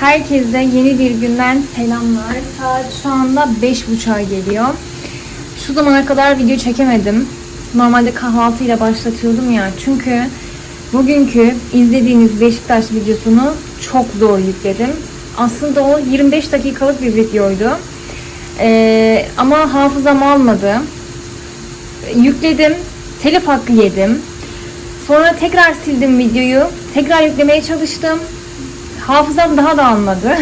Herkese yeni bir günden selamlar. Saat şu anda 5.30'a geliyor. Şu zamana kadar video çekemedim. Normalde kahvaltıyla başlatıyordum ya. Çünkü bugünkü izlediğiniz Beşiktaş videosunu çok zor yükledim. Aslında o 25 dakikalık bir videoydu. Ee, ama hafızam almadı. Yükledim. Telif hakkı yedim. Sonra tekrar sildim videoyu. Tekrar yüklemeye çalıştım. Hafızam daha da almadı.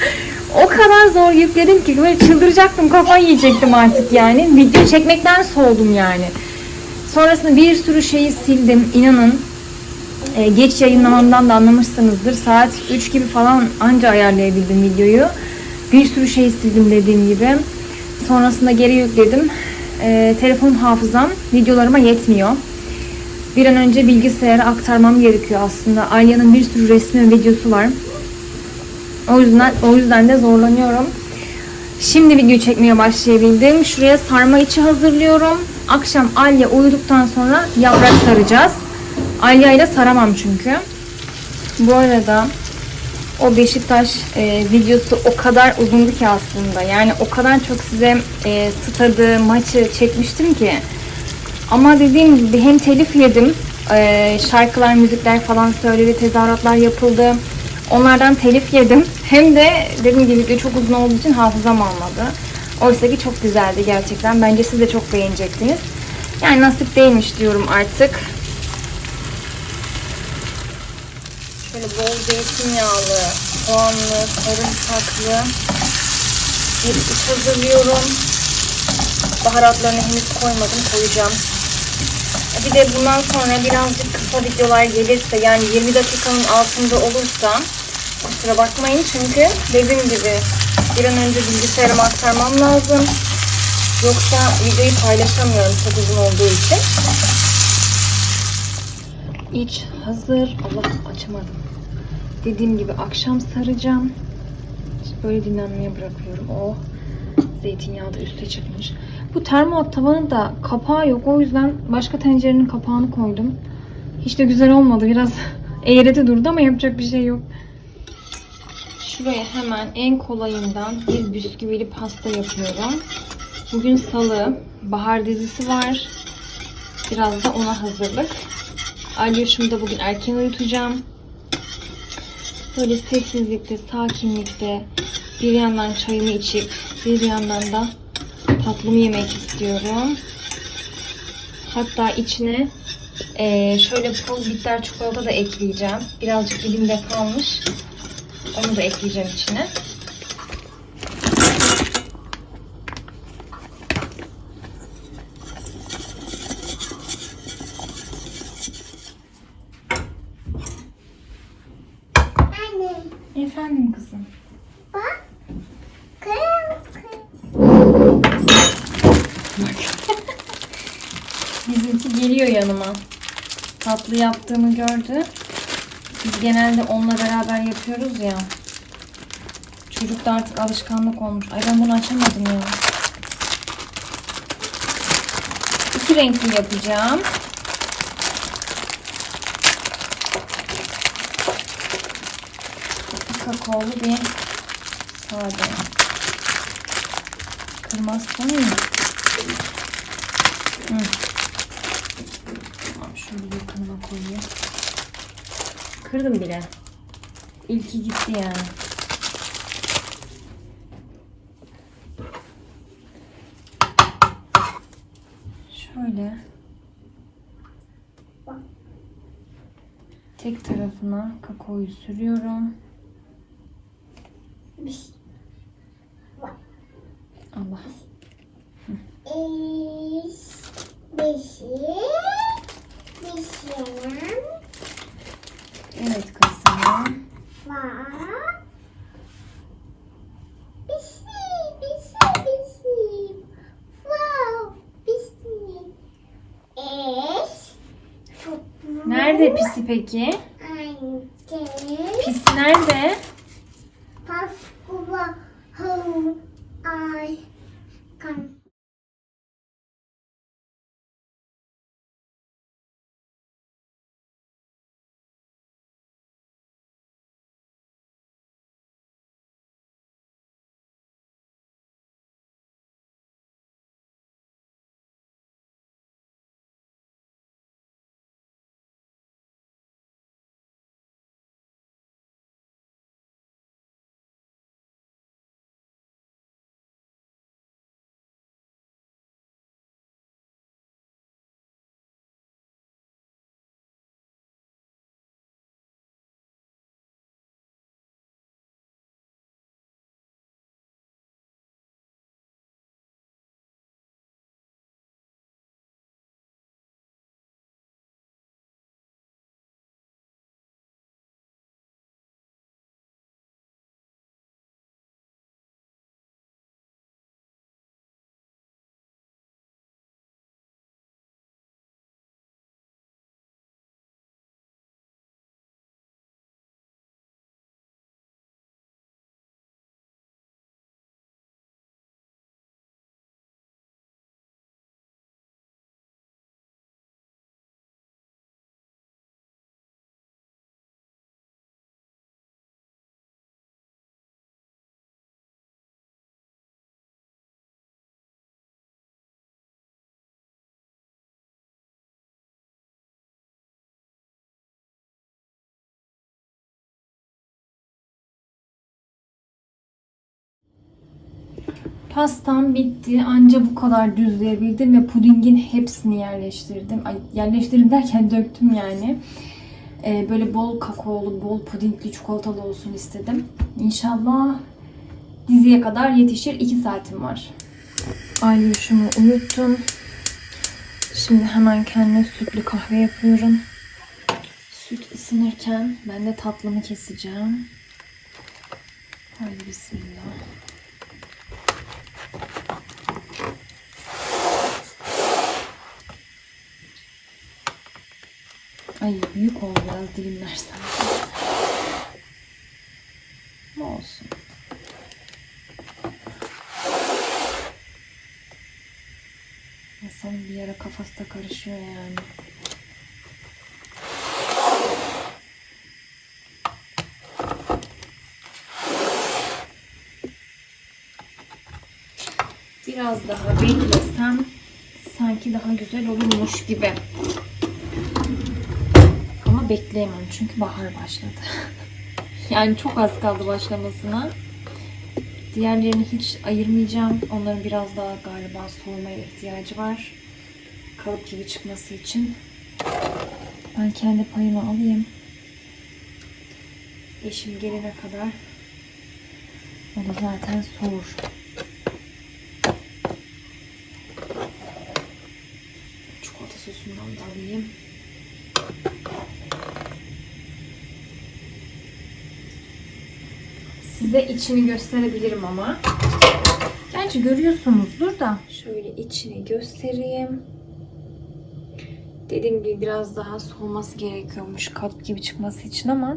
o kadar zor yükledim ki böyle çıldıracaktım, kafayı yiyecektim artık yani. Video çekmekten soğudum yani. Sonrasında bir sürü şeyi sildim. İnanın e, geç yayınlamamdan da anlamışsınızdır. Saat 3 gibi falan anca ayarlayabildim videoyu. Bir sürü şey sildim dediğim gibi. Sonrasında geri yükledim. E, telefon hafızam videolarıma yetmiyor. Bir an önce bilgisayara aktarmam gerekiyor aslında. Alya'nın bir sürü resmi ve videosu var. O yüzden o yüzden de zorlanıyorum. Şimdi video çekmeye başlayabildim. Şuraya sarma içi hazırlıyorum. Akşam Alya uyuduktan sonra yaprak saracağız. Alya ile saramam çünkü. Bu arada o Beşiktaş e, videosu o kadar uzundu ki aslında. Yani o kadar çok size e, stadı, maçı çekmiştim ki. Ama dediğim gibi hem telif yedim, e, şarkılar, müzikler falan söyledi, tezahüratlar yapıldı. Onlardan telif yedim. Hem de dediğim gibi video çok uzun olduğu için hafızam almadı. Oysa ki çok güzeldi gerçekten. Bence siz de çok beğenecektiniz. Yani nasip değilmiş diyorum artık. Şöyle bol zeytinyağlı, soğanlı, sarımsaklı bir iç hazırlıyorum. Baharatlarını henüz koymadım, koyacağım. Bir de bundan sonra birazcık kısa videolar gelirse yani 20 dakikanın altında olursa kusura bakmayın çünkü dediğim gibi bir an önce bilgisayarıma aktarmam lazım. Yoksa videoyu paylaşamıyorum çok uzun olduğu için. İç hazır. Allah açamadım. Dediğim gibi akşam saracağım. Böyle dinlenmeye bırakıyorum. Oh zeytinyağı da üste çıkmış. Bu termoat tavanın da kapağı yok. O yüzden başka tencerenin kapağını koydum. Hiç de güzel olmadı. Biraz eğreti durdu ama yapacak bir şey yok. Şuraya hemen en kolayından bir bisküvili pasta yapıyorum. Bugün salı. Bahar dizisi var. Biraz da ona hazırlık. Alyoş'umu da bugün erken uyutacağım. Böyle sessizlikte, sakinlikte bir yandan çayımı içip bir yandan da tatlımı yemek istiyorum. Hatta içine eee, şöyle toz bitter çikolata da ekleyeceğim. Birazcık dilimde kalmış. Onu da ekleyeceğim içine. Anne Efendim kızım. bak. Kırmızı. Bizimki geliyor yanıma. Tatlı yaptığımı gördü. Biz genelde onunla beraber yapıyoruz ya. Çocuk da artık alışkanlık olmuş. Ay ben bunu açamadım ya. İki renkli yapacağım. Bir kakaolu bir sade. Kırmazsan iyi. Hı. Şunu bir yakınıma koyayım. Kırdım bile. İlki gitti yani. Şöyle. Tek tarafına kakaoyu sürüyorum. Evet kızım. var. Bişi, bişi, bişi. Wow, bişi. Eş, Nerede pisi peki? anne, Pisi nerede? paskuba, hım, ay, kan. Pastam bitti. Anca bu kadar düzleyebildim ve pudingin hepsini yerleştirdim. Ay, yerleştirdim derken döktüm yani. Ee, böyle bol kakaolu, bol pudingli, çikolatalı olsun istedim. İnşallah diziye kadar yetişir. 2 saatim var. Alyuşumu uyuttum. Şimdi hemen kendime sütlü kahve yapıyorum. Süt ısınırken ben de tatlımı keseceğim. Haydi bismillah. Ay büyük oldu biraz dilimler sanki. Ama olsun. İnsanın bir yere kafası da karışıyor yani. Biraz daha beklesem sanki daha güzel olurmuş gibi. Bekleyemem çünkü bahar başladı. yani çok az kaldı başlamasına. Diğerlerini hiç ayırmayacağım. Onların biraz daha galiba soğumaya ihtiyacı var. Kalıp gibi çıkması için. Ben kendi payımı alayım. Eşim gelene kadar o da zaten soğur. Çikolata sosundan da alayım. Size içini gösterebilirim ama. Gerçi görüyorsunuzdur da. Şöyle içini göstereyim. Dediğim gibi biraz daha soğuması gerekiyormuş kalıp gibi çıkması için ama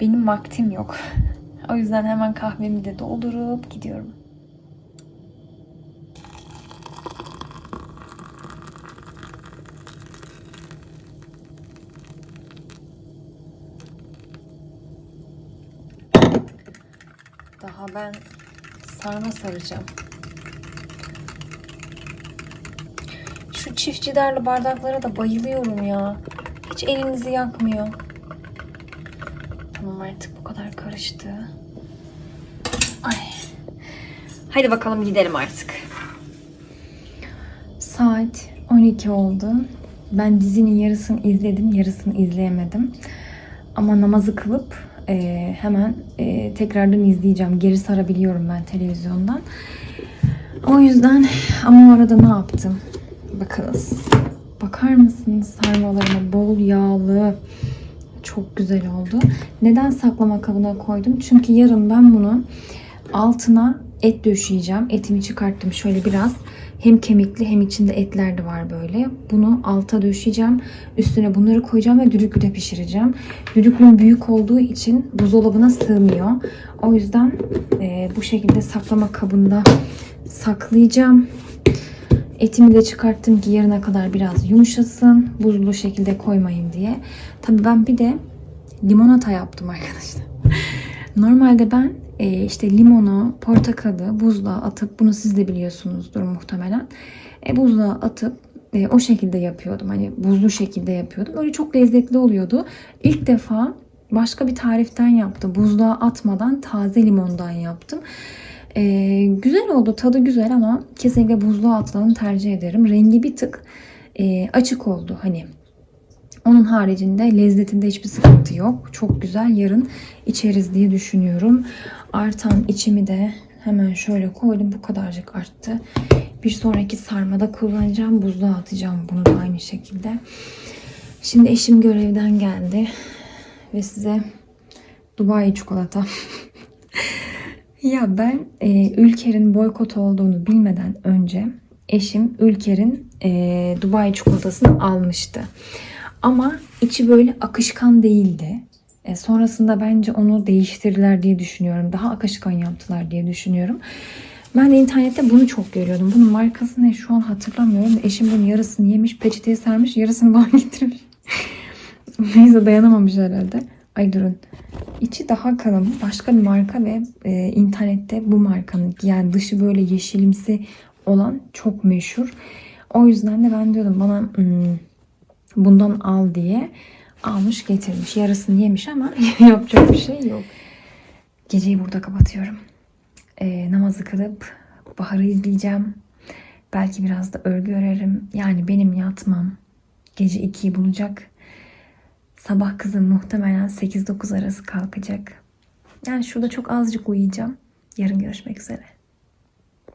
benim vaktim yok. O yüzden hemen kahvemi de doldurup gidiyorum. Daha ben sarma saracağım. Şu çift cidarlı bardaklara da bayılıyorum ya. Hiç elinizi yakmıyor. Tamam artık bu kadar karıştı. Ay. Haydi bakalım gidelim artık. Saat 12 oldu. Ben dizinin yarısını izledim, yarısını izleyemedim. Ama namazı kılıp e, hemen e, tekrardan izleyeceğim. Geri sarabiliyorum ben televizyondan. O yüzden ama arada ne yaptım? Bakınız. Bakar mısınız sarmalarıma bol yağlı. Çok güzel oldu. Neden saklama kabına koydum? Çünkü yarın ben bunu altına et döşeyeceğim. Etimi çıkarttım şöyle biraz. Hem kemikli hem içinde etler de var böyle. Bunu alta döşeyeceğim. Üstüne bunları koyacağım ve düdüklüde pişireceğim. Düdüklüm büyük olduğu için buzdolabına sığmıyor. O yüzden e, bu şekilde saklama kabında saklayacağım. Etimi de çıkarttım ki yarına kadar biraz yumuşasın. Buzlu şekilde koymayın diye. Tabii ben bir de limonata yaptım arkadaşlar. Normalde ben e, işte limonu, portakalı buzluğa atıp bunu siz de biliyorsunuzdur muhtemelen. E, buzluğa atıp e, o şekilde yapıyordum. Hani buzlu şekilde yapıyordum. Öyle çok lezzetli oluyordu. İlk defa başka bir tariften yaptım. Buzluğa atmadan taze limondan yaptım. E, güzel oldu. Tadı güzel ama kesinlikle buzluğa atılanı tercih ederim. Rengi bir tık e, açık oldu. Hani onun haricinde lezzetinde hiçbir sıkıntı yok. Çok güzel. Yarın içeriz diye düşünüyorum. Artan içimi de hemen şöyle koydum. Bu kadarcık arttı. Bir sonraki sarmada kullanacağım. Buzluğa atacağım bunu da aynı şekilde. Şimdi eşim görevden geldi. Ve size Dubai çikolata. ya ben e, Ülker'in boykot olduğunu bilmeden önce eşim Ülker'in e, Dubai çikolatasını almıştı. Ama içi böyle akışkan değildi. E, sonrasında bence onu değiştirdiler diye düşünüyorum. Daha akışkan yaptılar diye düşünüyorum. Ben de internette bunu çok görüyordum. Bunun markası ne şu an hatırlamıyorum. Eşim bunun yarısını yemiş, peçeteye sermiş, yarısını bana getirmiş. Neyse dayanamamış herhalde. Ay durun. İçi daha kalın. Başka bir marka ve e, internette bu markanın yani dışı böyle yeşilimsi olan çok meşhur. O yüzden de ben diyordum bana hmm, bundan al diye almış getirmiş. Yarısını yemiş ama yapacak bir şey yok. Geceyi burada kapatıyorum. Ee, namazı kılıp Bahar'ı izleyeceğim. Belki biraz da örgü örerim. Yani benim yatmam gece 2'yi bulacak. Sabah kızım muhtemelen 8-9 arası kalkacak. Yani şurada çok azıcık uyuyacağım. Yarın görüşmek üzere.